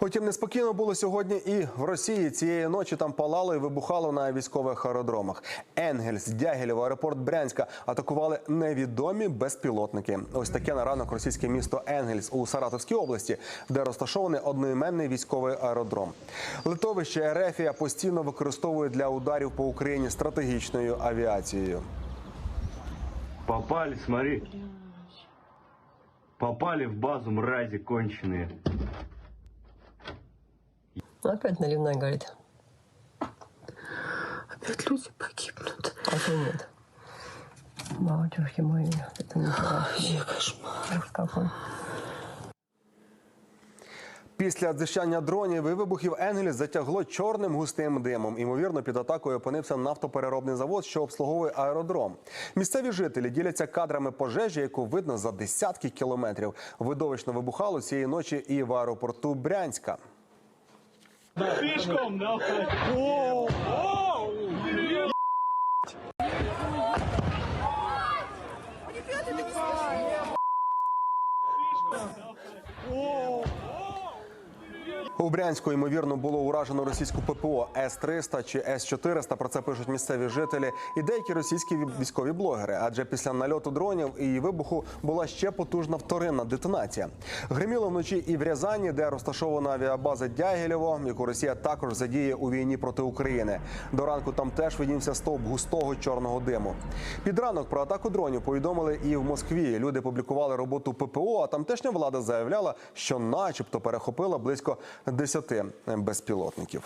Утім, неспокійно було сьогодні і в Росії. Цієї ночі там палало і вибухало на військових аеродромах. Енгельс, Дягілєво, аеропорт Брянська атакували невідомі безпілотники. Ось таке на ранок російське місто Енгельс у Саратовській області, де розташований одноіменний військовий аеродром. Литовище Ерефія постійно використовує для ударів по Україні стратегічною авіацією. Попали, смотри. Попали в базу мрази конченые. Опять наливной горит. Опять люди погибнут. А то нет. Батюшки мои, это не Вообще кошмар. Какой. Після дзищання дронів і вибухів Енгельс затягло чорним густим димом. Імовірно, під атакою опинився нафтопереробний завод, що обслуговує аеродром. Місцеві жителі діляться кадрами пожежі, яку видно за десятки кілометрів. Видовищно вибухало цієї ночі і в аеропорту Брянська. Слишком, да? О, о, Ребята, это не смешно. Слишком, да? О, у Брянську ймовірно було уражено російську ППО С-300 чи С-400. Про це пишуть місцеві жителі і деякі російські військові блогери. Адже після нальоту дронів і вибуху була ще потужна вторинна детонація. Гриміло вночі і в Рязані, де розташована авіабаза Дягілєво, яку Росія також задіє у війні проти України. До ранку там теж виднівся стовп густого чорного диму. Під ранок про атаку дронів повідомили і в Москві. Люди публікували роботу ППО. А тамтешня влада заявляла, що, начебто, перехопила близько 10 безпілотників.